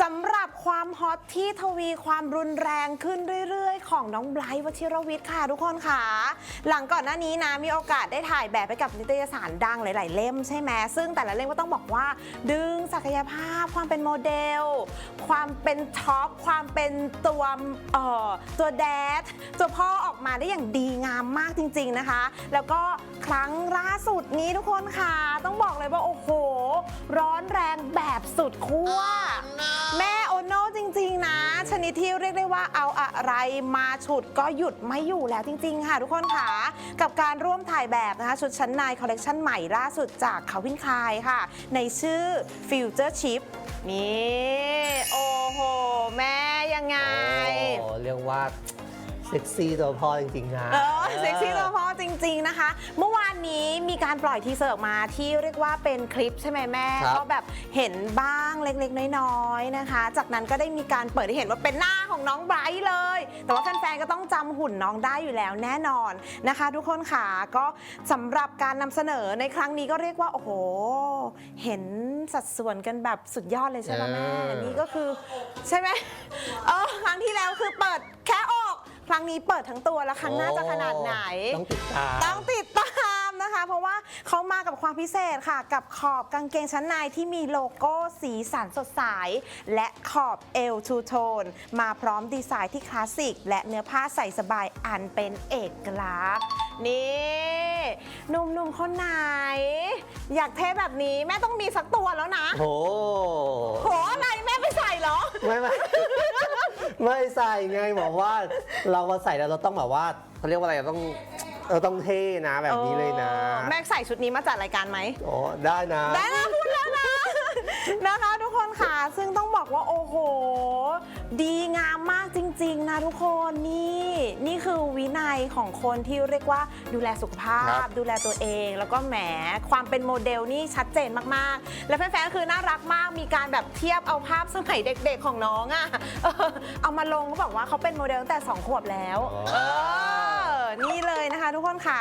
สำหรับความฮอตที่ทวีความรุนแรงขึ้นเรื่อยๆ ของน้องไบรท์วชิรวิทย์ค่ะทุกคนค่ะ หลังก่อนหน้านี้นะมีโอกาสได้ถ่ายแบบไปกับนิตยสารดังหลาย ๆ เล่มใช่ไหมซึ่งแต่ละเล่มก็ต้องบอกว่า ดึงศักยภาพความเป็นโมเดล ความเป็นท็อปความเป็นตัวเอ่อตัวแดดตัวพ่อออกมาได้อย่างดีงามมากจริง ๆนะคะ แล้วก็ครั้งล่าสุดนี้ทุกคนค่ะ ต้องบอกเลยว่าโอ้โห ร้อนแรงแบบสุดขั้ว แม่โอโน่จริง ๆ นะ ชนิดที่เรียกได้ว่าเอาอะไรมาฉุดก็หยุดไม่อยู่แล้วจริง ๆ ค่ะ ทุกคนค่ะกับการร่วมถ่ายแบบนะคะชุดชั้นในคอลเลกชันใหม่ล่าสุดจากคาวินคายค่ะ ในชื่อ Future Chip นี่โอ้โห แม่ยังไง โอ้เรียกว่าเซ็กซี่ตัวพ่อจริงๆนะ เออเซ็กซี่ตัวพ่อจ ริง ๆนะคะ เมื่อวานนี้มีการปล่อยทีเซอร์ออกมาที่เรียกว่าเป็นคลิปใช่ไหมแม่ ครับก็แบบเห็นบ้างเล็กๆ น้อยๆนะคะ จากนั้นก็ได้มีการเปิดให้เห็นว่าเป็นหน้าของน้องไบรท์เลย แต่ว่าแฟนๆก็ต้องจำหุ่นน้องได้อยู่แล้วแน่นอนนะคะ ทุกคนค่ะก็สำหรับการนำเสนอในครั้งนี้ก็เรียกว่าโอ้โห เห็นสัดส่วนกันแบบสุดยอดเลยใช่ไหมแม่นี่ก็คือใช่ไหมเออครั้งที่แล้วคือเปิดแค่ออก ค รั้งนี้เปิดทั้งตัวแล้วครั้งหน้าจะขนาดไหน ต้องติดตามต้องติดตามนะคะ เพราะว่าเขามากับความพิเศษค่ะ กับขอบกางเกงชั้นในที่มีโลโก้สีสันสดใส และขอบเอวทูโทนมาพร้อมดีไซน์ที่คลาสสิก และเนื้อผ้าใส่สบายอันเป็นเอกลักษณ์นี่หนุ่มๆคนไหน อยากเท่แบบนี้แม่ต้องมีสักตัวแล้วนะโหโหอะไรแม่ไม่ใส่เหรอ ไม่ไม่ ไม่ใส่ไงบอกว่า เรามาใส่แล้วเราต้องแบบว่าเขาเรียกว่าอะไรเราต้องเราต้องเท่นะแบบนี้เลยนะออแม่ใส่ชุดนี้มาจัดรายการไหมโอ้ได้นะได้นะพูดแล้วนะ นะคะทุกคนค่ะ ซึ่งต้องบอกว่าโอ้โห ดีงามมากจ ริง ๆ นะทุกคนนี่นี่คือวินัยของคนที่เรียกว่าดูแลสุขภาครัพ บ ดูแลตัวเอง แล้วก็แหมความเป็นโมเดลนี่ชัดเจนมากๆ และแฟนๆก็คือน่ารักมากมีการแบบเทียบเอาภาพสมัยเด็กๆของน้องอะ่ะเออเอามาลงเขาบอกว่าเขาเป็นโมเดลตั้งแต่สองขวบแล้ว เออ นี่เลยนะคะทุกคนค่ะ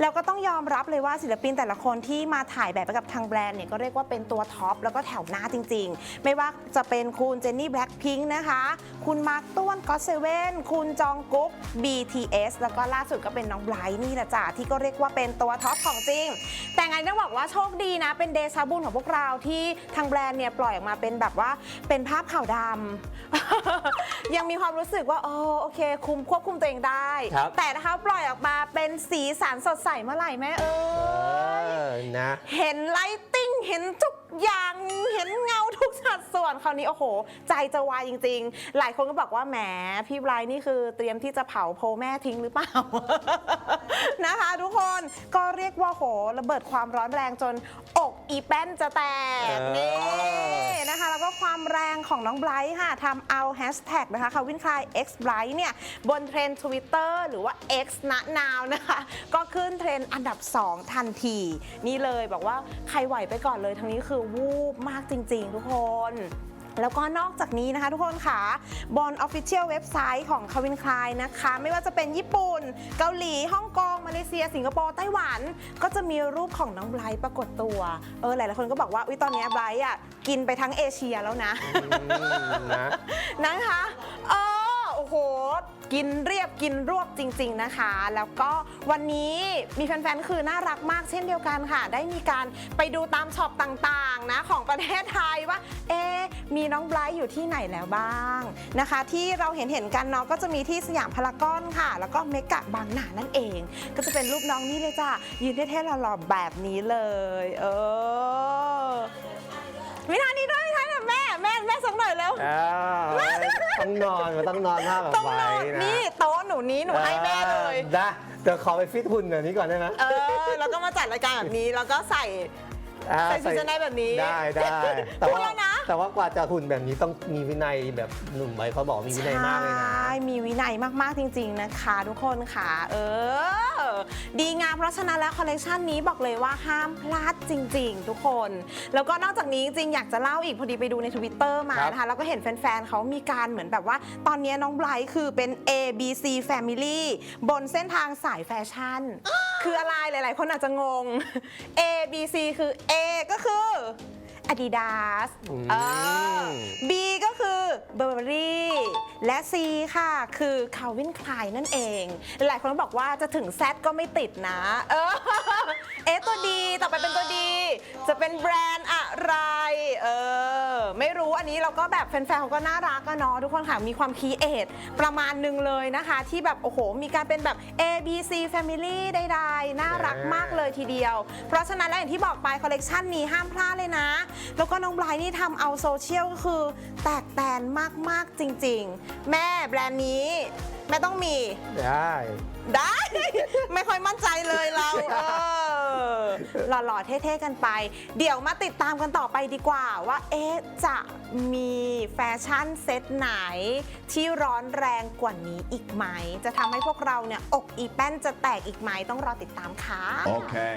แล้วก็ต้องยอมรับเลยว่าศิลปินแต่ละคนที่มาถ่ายแบบไปกับทางแบรนด์เนี่ยก็เรียกว่าเป็นตัวท็อปแล้วก็แถวหน้าจริง ๆ ไม่ว่าจะเป็นคุณเจนนี่แบล็คพิงค์นะคะ คุณมาร์คต้วนก็เซเว่นคุณจองกุ๊ก BTS แล้วก็ล่าสุดก็เป็นน้องไบรท์นี่แหละจ้ะที่ก็เรียกว่าเป็นตัวท็อปของจริง แต่ไงต้องบอกว่าโชคดีนะ เป็นเดชาบุญของพวกเราที่ทางแบรนด์เนี่ยปล่อยออกมาเป็นแบบว่าเป็นภาพขาวดำยังมีความรู้สึกว่าโอโอเค คุมควบคุมตัวเองได้ครับแต่ถ้าปล่อยออกมาเป็นสีสันสดใสเมื่อไหร่แม่เอ้เอยอนะ เห็นไลติ้ง เห็นทุกอย่างเห็นเงาทุกสัดส่วนคราวนี้โอ้โห ใจจะวายจริง ๆ หลายคนก็บอกว่าแหมพี่ไบรท์นี่คือเตรียมที่จะเผาโพแม่ทิ้งหรือเปล่า นะคะทุกคนก็เรียกว่าโหระเบิดความร้อนแรงจนอกอีแป้นจะแตกเนี่นะคะแล้วก็ความแรงของน้องไบรท์ค่ะทำเอาแฮชแท็กนะคะคาวินคลาย X Bright เนี่ยบนเทรนด์ Twitter หรือว่า X ณนาวนะคะ ก็ขึ้นเทรนด์อันดับ 2 ทันที นี่เลยบอกว่าใครไหวไปก่อนเลยทั้งนี้คือวูบมากจริง ๆ ทุกคนแล้วก็นอกจากนี้นะคะทุกคนค่ะบน Official เว็บไซต์ของคาวินคลายนะคะ ไม่ว่าจะเป็นญี่ปุ่น เกาหลีฮ่องกง มาเลเซีย สิงคโปร์ ไต้หวัน ก็จะมีรูปของน้องไบรท์ปรากฏตัวเออหลายๆคนก็บอกว่าอุ้ยตอนเนี้ยไบรท์อะกินไปทั้งเอเชียแล้วนะอืมนะนะคะเออโอ้โห กินเรียบกินรวบจริง ๆนะคะ แล้วก็วันนี้มีแฟนๆ คือน่ารักมากเช่นเดียวกันค่ะ ได้มีการไปดูตามช็อปต่างๆนะของประเทศไทยว่า เอ๊มีน้องไบรท์อยู่ที่ไหนแล้วบ้างนะคะ ที่เราเห็นเห็นกันเนาะก็จะมีที่สยามพารากอนค่ะ แล้วก็เมกะบางนานั่นเอง ก็จะเป็นรูปน้องนี่เลยจ้ะยืนเท่ๆหล่อๆแบบนี้เลย เออวินาทีด้วยวินาทีแม่แม่แม่สักหน่อยเร็วอ้ว ต้องนอนมันต้องนอนท่าแบบต้องไว้นอนนะนี่โต๊ะหนูนี้หนูให้แม่เลย ออได้เดี๋ยวขอไปฟิตหุ่นหน่อยนี้ก่อนได้ไหมเออ แล้วก็มาจัดรายการแบบนี้ แล้วก็ใส่ อ่าใส่ชุดชั้นในแบบนี้ได้ได้แต่พูดว่าแล้วนะ แต่ว่ากว่าจะหุ่นแบบนี้ต้องมีวินัยแบบหนุ่มใบเขาบอกมีวินัยมากเลยนะ ใช่มีวินัยมากๆจริง ๆนะคะ ทุกคนค่ะ เออ ดีงามเพราะฉะนั้นแล้วคอลเลกชันนี้บอกเลยว่าห้ามพลาดจริง ๆ ทุกคน แล้วก็นอกจากนี้จริงๆอยากจะเล่าอีกพอดีไปดูในทวิตเตอร์มาครับนะคะแล้วก็เห็นแฟนๆเขามีการเหมือนแบบว่า ตอนนี้น้องไบรท์คือเป็น A B C Family บนเส้นทางสายแฟชั่น คืออะไรหลาย ๆ คนอาจจะงง A B C คือ A ก็คือ Adidas อืม เออ B เบอร์บรี่และ C ค่ะ คือคาวินคลายนั่นเอง หลายคนบอกว่าจะถึงแ Z ก็ไม่ติดนะ เออเอตัวดี ต่อไปเป็นตัวดี จะเป็นแบรนด์อะ รู้อันนี้เราก็แบบแฟนๆเขาก็น่ารักอะเนาะทุกคนค่ะมีความคีเอทประมาณหนึ่งเลยนะคะ ที่แบบโอ้โห มีการเป็นแบบ A B C Family ใดๆน่ารักมากเลยทีเดียว เพราะฉะนั้นแล้วอย่างที่บอกไปคอลเลกชันนี้ห้ามพลาดเลยนะ แล้วก็น้องไบรท์นี่ทำเอาโซเชียลก็คือแตกแตนมากๆจริง ๆ แม่แบรนด์นี้แม่ต้องมีได้ ได้ ไม่ค่อยมั่นใจเลยเราเอ อหล่อๆ เท่ๆ กันไป เดี๋ยวมาติดตามกันต่อไปดีกว่าว่าเอ๊ะจะมีแฟชั่นเซตไหน ที่ร้อนแรงกว่านี้อีกไหม จะทำให้พวกเราเนี่ยอกอีแป้นจะแตกอีกไหมต้องรอติดตามค่ะ Okay.